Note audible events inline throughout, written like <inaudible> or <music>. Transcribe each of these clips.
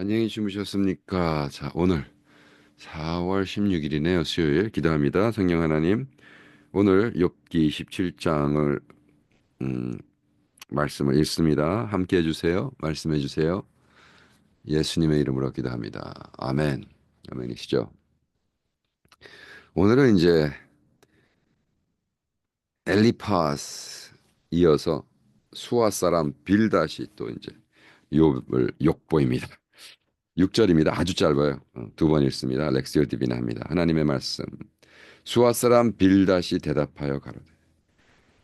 안녕히 주무셨습니까? 자, 오늘 4월 16일이네요. 수요일 기도합니다. 성령 하나님, 오늘 욥기 17장을 음, 말씀을 읽습니다. 함께 해 주세요. 말씀해 주세요. 예수님의 이름으로 기도합니다. 아멘. 아멘이시죠? 오늘은 이제 엘리파스 이어서 수아 사람 빌다시 또 이제 욥을 욕보입니다. 6절입니다. 아주 짧아요. 어, 두번 읽습니다. 렉시오 디비나 합니다. 하나님의 말씀. 수아 사람 빌다시 대답하여 가로되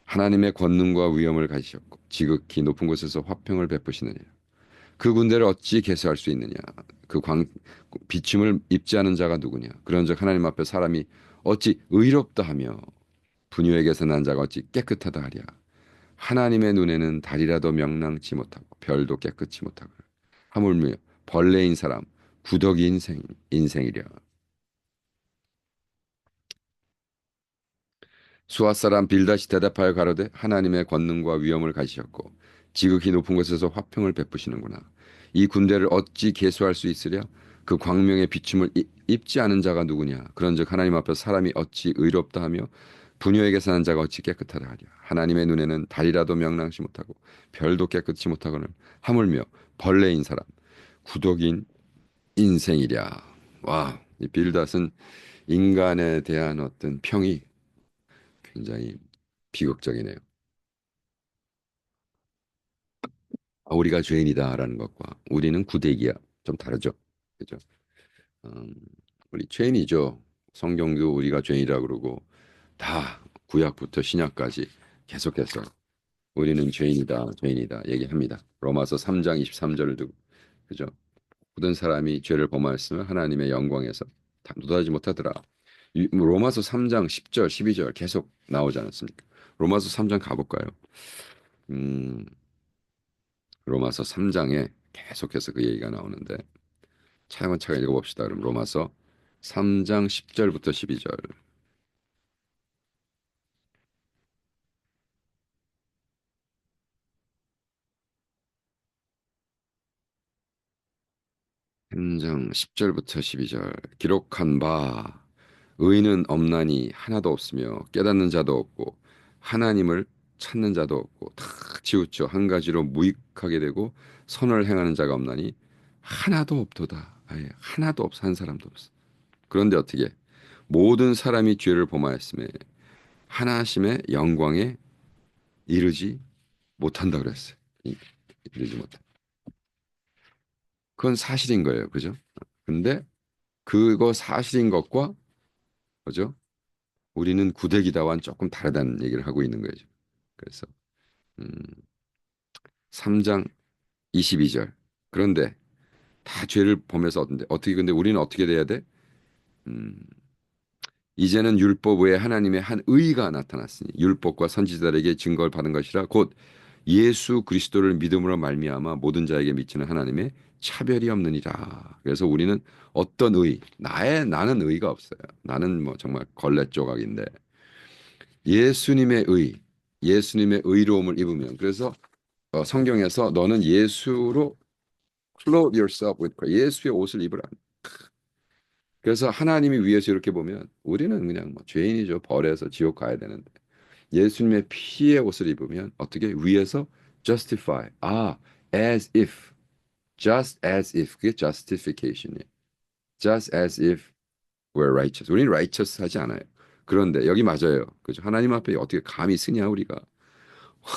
하나님의 권능과 위엄을 가지셨고 지극히 높은 곳에서 화평을 베푸시느냐 그 군대를 어찌 개수할 수 있느냐 그 광, 비춤을 입지 않은 자가 누구냐 그런즉 하나님 앞에 사람이 어찌 의롭다 하며 분유에게서 난 자가 어찌 깨끗하다 하랴 하나님의 눈에는 달이라도 명랑치 못하고 별도 깨끗이 못하고 하물며 벌레인 사람 구더기 인생 인생이랴 수아 사람 빌다시 대답하여 가로되 하나님의 권능과 위엄을 가지셨고 지극히 높은 곳에서 화평을 베푸시는구나. 이 군대를 어찌 계수할 수 있으랴? 그 광명의 비춤을 입지 않은 자가 누구냐? 그런즉 하나님 앞에 사람이 어찌 의롭다 하며 부녀에게 사는 자가 어찌 깨끗하다 하랴? 하나님의 눈에는 달이라도 명랑치 못하고 별도 깨끗이 못하거늘 하물며 벌레인 사람 구독인 인생이랴. 와, 이 빌닷은 인간에 대한 어떤 평이 굉장히 비극적이네요. 아, 우리가 죄인이다라는 것과 우리는 구대기야 좀 다르죠. 그죠? 음, 우리 죄인이죠. 성경도 우리가 죄인이라고 그러고 다 구약부터 신약까지 계속해서 우리는 죄인이다, 죄인이다 얘기합니다. 로마서 3장 23절을 두고 그죠? 모든 사람이 죄를 범하였으면 하나님의 영광에서 다 노다지 못하더라. 뭐 로마서 3장 10절, 12절 계속 나오지 않았습니까? 로마서 3장 가볼까요? 음, 로마서 3장에 계속해서 그 얘기가 나오는데 차근차근 읽어봅시다. 그럼 로마서 3장 10절부터 12절. 3장 10절부터 12절 기록한 바 의인은 없나니 하나도 없으며 깨닫는 자도 없고 하나님을 찾는 자도 없고 다 치우쳐 한 가지로 무익하게 되고 선을 행하는 자가 없나니 하나도 없도다. 아예 하나도 없어 한 사람도 없어. 그런데 어떻게 모든 사람이 죄를 범하였음에 하나심의 영광에 이르지 못한다 그랬어요. 이르지 못한. 그건 사실인 거예요. 그죠? 근데 그거 사실인 것과 그죠? 우리는 구대기다와는 조금 다르다는 얘기를 하고 있는 거죠. 그래서 음, 3장 22절. 그런데 다 죄를 범해서 어떤데 어떻게 근데 우리는 어떻게 돼야 돼? 음, 이제는 율법 외에 하나님의 한 의가 나타났으니 율법과 선지자들에게 증거를 받은 것이라 곧 예수 그리스도를 믿음으로 말미암아 모든 자에게 미치는 하나님의 차별이 없느니라. 그래서 우리는 어떤 의, 나의 나는 의가 없어요. 나는 뭐 정말 걸레 조각인데 예수님의 의, 예수님의 의로움을 입으면 그래서 어, 성경에서 너는 예수로 clothe yourself with Christ. 예수의 옷을 입으라. 그래서 하나님이 위에서 이렇게 보면 우리는 그냥 뭐 죄인이죠. 벌에서 지옥 가야 되는데 예수님의 피의 옷을 입으면 어떻게 위에서 justify. 아, as if. Just as if. 그게 justification이에요. just as if we're righteous. 우리는 righteous 하지 않아요. 그런데 여기 맞아요. 그죠? 하나님 앞에 어떻게 감히 쓰냐 우리가. 와,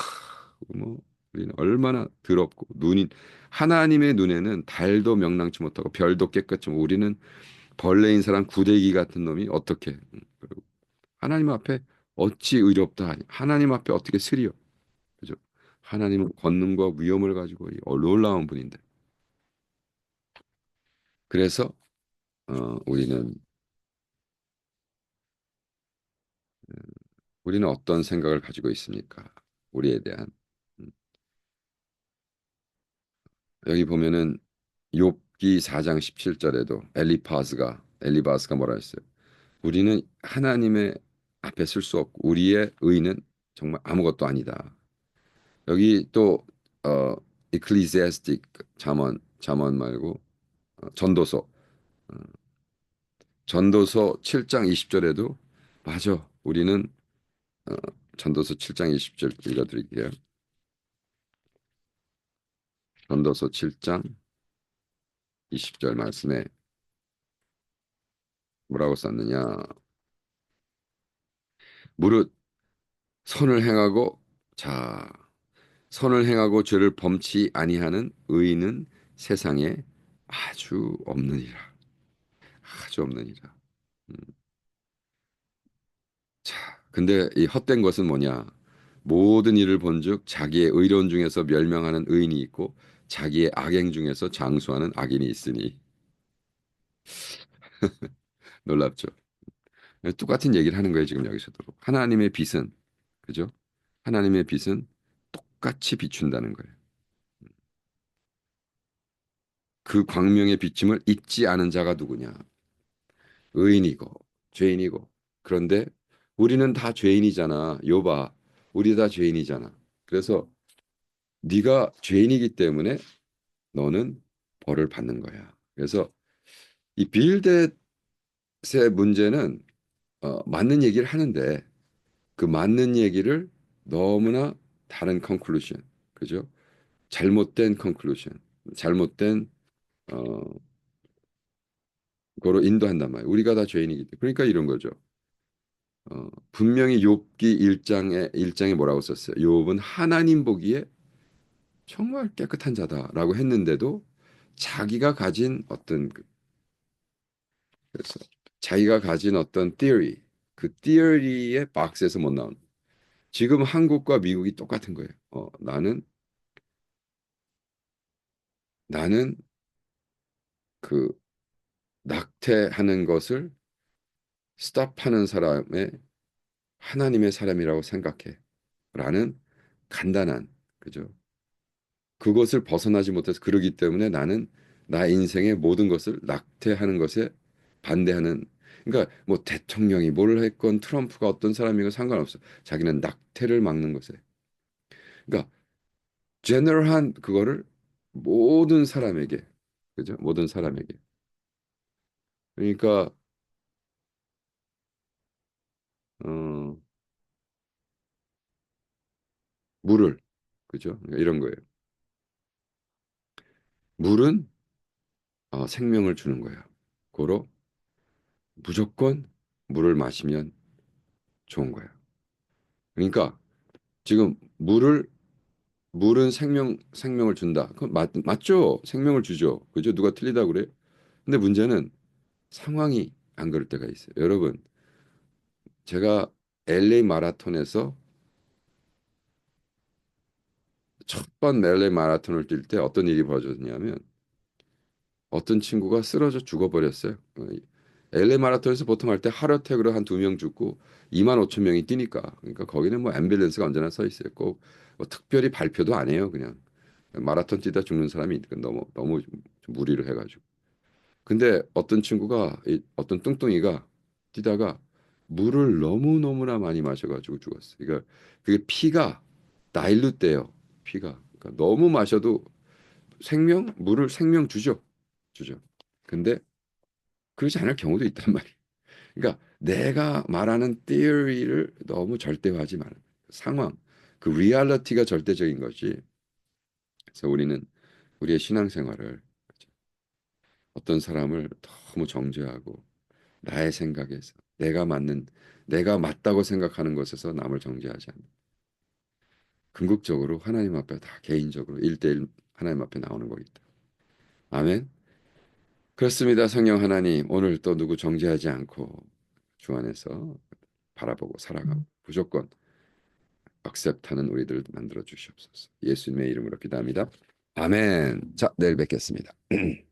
뭐 우리는 얼마나 더럽고 눈이 하나님의 눈에는 달도 명랑치 못하고 별도 깨끗이 우리는 벌레인 사람 구데기 같은 놈이 어떻게 하나님 앞에 어찌 의롭다 하니 하나님 앞에 어떻게 쓰리요 그죠 하나님은 권능과 위엄을 가지고 놀라운 분인데 그래서 어, 우리는 음, 우리는 어떤 생각을 가지고 있습니까 우리에 대한 음. 여기 보면은 욥기 4장 17절에도 엘리파스가 엘리바스가 뭐라 했어요 우리는 하나님의 앞에 쓸 수 없고 우리의 의는 정말 아무것도 아니다. 여기 또 어, 이클리시아스틱 잠언 잠언 말고 어, 전도서 어, 전도서 7장 20절에도 맞아. 우리는 어, 전도서 7장 20절 읽어드릴게요. 전도서 7장 20절 말씀에 뭐라고 썼느냐? 무릇 선을 행하고 자 선을 행하고 죄를 범치 아니하는 의인은 세상에 아주 없느니라. 아주 없느니라. 음. 자, 근데 이 헛된 것은 뭐냐? 모든 일을 본즉 자기의 의로운 중에서 멸명하는 의인이 있고 자기의 악행 중에서 장수하는 악인이 있으니 <laughs> 놀랍죠. 똑같은 얘기를 하는 거예요, 지금 여기서도. 하나님의 빛은 그죠? 하나님의 빛은 똑같이 비춘다는 거예요. 그 광명의 비침을 잊지 않은 자가 누구냐? 의인이고 죄인이고. 그런데 우리는 다 죄인이잖아. 요봐. 우리 다 죄인이잖아. 그래서 네가 죄인이기 때문에 너는 벌을 받는 거야. 그래서 이 빌댓의 문제는 어, 맞는 얘기를 하는데 그 맞는 얘기를 너무나 다른 컨클루션, 그죠? 잘못된 컨클루션, 잘못된 어 거로 인도한단 말이에요. 우리가 다 죄인이기 때문에. 그러니까 이런 거죠. 어, 분명히 욥기 1장에 1장에 뭐라고 썼어요? 욥은 하나님 보기에 정말 깨끗한 자다라고 했는데도 자기가 가진 어떤 그- 그래서 자기가 가진 어떤 theory 그 theory의 박스에서 못 나온 지금 한국과 미국이 똑같은 거예요. 어, 나는 나는 그 낙태하는 것을 스탑하는 사람의 하나님의 사람이라고 생각해. 라는 간단한 그죠? 그것을 벗어나지 못해서 그러기 때문에 나는 나 인생의 모든 것을 낙태하는 것에 반대하는 그러니까 뭐 대통령이 뭘 했건 트럼프가 어떤 사람이건 상관없어. 자기는 낙태를 막는 것에. 그러니까 제너럴한 그거를 모든 사람에게 그죠? 모든 사람에게. 그러니까 어 물을 그죠? 그러니까 이런 거예요. 물은 어, 생명을 주는 거예요. 고로 무조건 물을 마시면 좋은 거예요. 그러니까 지금 물을 물은 생명 생명을 준다. 그 맞, 맞죠? 생명을 주죠. 그죠? 누가 틀리다고 그래요? 근데 문제는 상황이 안 그럴 때가 있어요. 여러분, 제가 LA 마라톤에서 첫번 LA 마라톤을 뛸 때 어떤 일이 벌어졌냐면 어떤 친구가 쓰러져 죽어버렸어요. 어, LA 마라톤에서 보통 할 때 하루 택으로 한 두 명 죽고 2만 5천 명이 뛰니까 그러니까 거기는 뭐 앰뷸런스가 언제나 서 있어요. 꼭 뭐 특별히 발표도 안 해요. 그냥 마라톤 뛰다 죽는 사람이 너무 너무 무리를 해가지고. 근데 어떤 친구가 어떤 뚱뚱이가 뛰다가 물을 너무 너무나 많이 마셔가지고 죽었어. 그러니까 그게 피가 나일루돼요. 피가 그러니까 너무 마셔도 생명 물을 생명 주죠. 주죠. 근데 그러지 않을 경우도 있단 말이에요. 그러니까 내가 말하는 theory를 너무 절대화하지 말아요. 상황, 그 리얼리티가 절대적인 거지. 그래서 우리는 우리의 신앙생활을 어떤 사람을 너무 정죄하고 나의 생각에서 내가 맞는 내가 맞다고 생각하는 것에서 남을 정죄하지 않는 궁극적으로 하나님 앞에 다 개인적으로 일대일 하나님 앞에 나오는 거겠다. 아멘. 그렇습니다. 성령 하나님, 오늘 또 누구 정죄하지 않고 주 안에서 바라보고 살아가고 무조건 억셉트하는 우리들 만들어 주시옵소서. 예수님의 이름으로 기도합니다. 아멘. 자, 내일 뵙겠습니다. <clears throat>